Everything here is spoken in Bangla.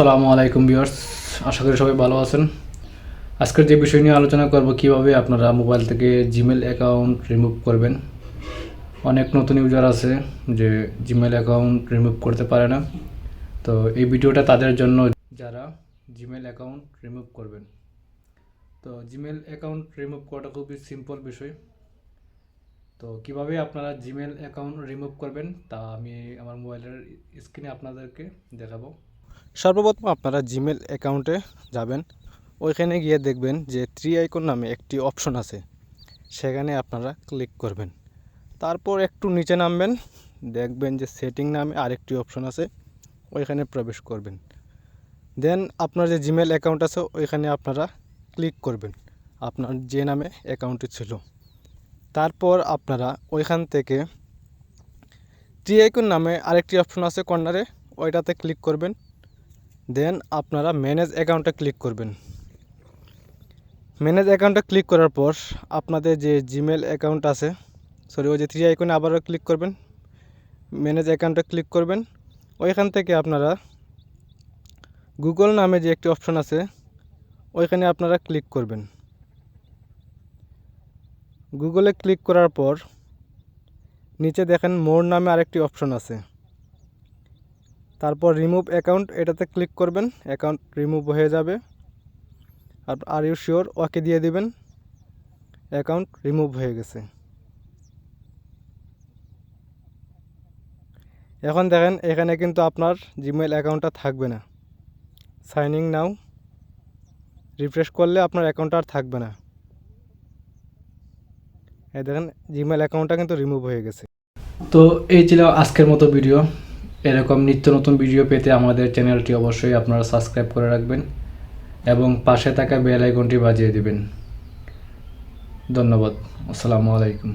আসসালামু আলাইকুম ভিউয়ার্স, আশা করি সবাই ভালো আছেন। আজকের যে বিষয় নিয়ে আলোচনা করব, কীভাবে আপনারা মোবাইল থেকে জিমেল অ্যাকাউন্ট রিমুভ করবেন। অনেক নতুন ইউজার আছে যে জিমেল অ্যাকাউন্ট রিমুভ করতে পারে না। তো এই ভিডিওটা তাদের জন্য যারা জিমেল অ্যাকাউন্ট রিমুভ করবেন। তো জিমেল অ্যাকাউন্ট রিমুভ করাটা খুবই সিম্পল বিষয়। তো কীভাবে আপনারা জিমেল অ্যাকাউন্ট রিমুভ করবেন, তা আমি আমার মোবাইলের স্ক্রিনে আপনাদেরকে দেখাবো। সর্বপ্রথম আপনারা জিমেল অ্যাকাউন্টে যাবেন। ওইখানে গিয়ে দেখবেন যে থ্রি আইকন নামে একটি অপশন আছে। সেখানে আপনারা ক্লিক করবেন। তারপর একটু নিচে নামবেন। দেখবেন যে সেটিং নামে আরেকটি অপশন আছে। ওইখানে প্রবেশ করবেন। দেন আপনার যে জিমেল অ্যাকাউন্ট আছে, ওইখানে আপনারা ক্লিক করবেন। আপনার যে নামে অ্যাকাউন্টটি ছিল। তারপর আপনারা ওইখান থেকে থ্রি আইকন নামে আরেকটি অপশন আছে কর্নারে ওইটাতে ক্লিক করবেন। দেন আপনারা ম্যানেজ অ্যাকাউন্টে ক্লিক করবেন। ম্যানেজ অ্যাকাউন্টে ক্লিক করার পর আপনাদের যে জিমেল অ্যাকাউন্ট আছে সরি ওই যে থ্রি আইকনে আবারও ক্লিক করবেন। ম্যানেজ অ্যাকাউন্টে ক্লিক করবেন। ওইখান থেকে আপনারা গুগল নামে যে একটি অপশন আছে, ওইখানে আপনারা ক্লিক করবেন। গুগলে ক্লিক করার পর নিচে দেখেন মোর নামে আরেকটি অপশন আছে। তারপর রিমুভ অ্যাকাউন্ট এটাতে ক্লিক করবেন অ্যাকাউন্ট রিমুভ হয়ে যাবে। আর আর ইউ শিওর ওকে দিয়ে দিবেন। অ্যাকাউন্ট রিমুভ হয়ে গেছে। এখন দেখেন, এখানে কিন্তু আপনার জিমেল অ্যাকাউন্টটা থাকবে না। সাইনিং নাও রিফ্রেশ করলে আপনার অ্যাকাউন্টটা আর থাকবে না। এই দেখেন জিমেল অ্যাকাউন্টটা কিন্তু রিমুভ হয়ে গেছে। তো এই ছিল আজকের মতো ভিডিও এরকম নিত্য নতুন ভিডিও পেতে আমাদের চ্যানেলটি অবশ্যই আপনারা সাবস্ক্রাইব করে রাখবেন এবং পাশে থাকা বেল আইকনটি বাজিয়ে দেবেন। ধন্যবাদ। আসসালামু আলাইকুম।